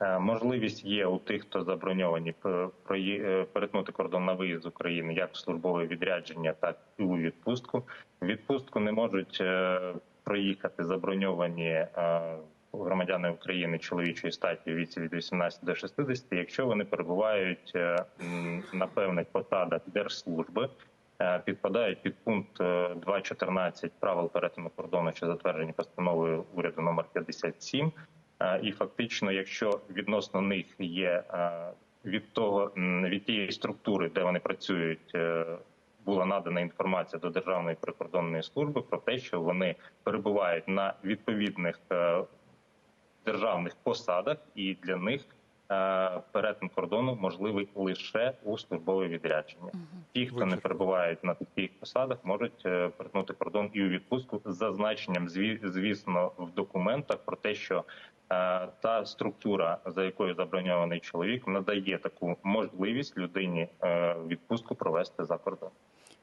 Е, Можливість є у тих, хто заброньовані е, перетнути кордон на виїзд з України як в службове відрядження, так і у відпустку. Відпустку не можуть е, проїхати заброньовані громадяни України чоловічої статі віці від 18 до 60, якщо вони перебувають на певних посадах держслужби. Підпадають під пункт е, 2.14 правил перетину кордону, що затверджені постановою уряду номер 57. Е, І фактично, якщо відносно них є е, від того від тієї структури, де вони працюють, е, була надана інформація до Державної прикордонної служби про те, що вони перебувають на відповідних державних посадах, і для них перетин кордону можливий лише у службове відрядження. Ті, хто не перебувають на таких посадах, можуть перетнути кордон і у відпустку з зазначенням, зві- звісно, в документах про те, що та структура, за якою заброньований чоловік, надає таку можливість людині е, відпустку провести за кордон.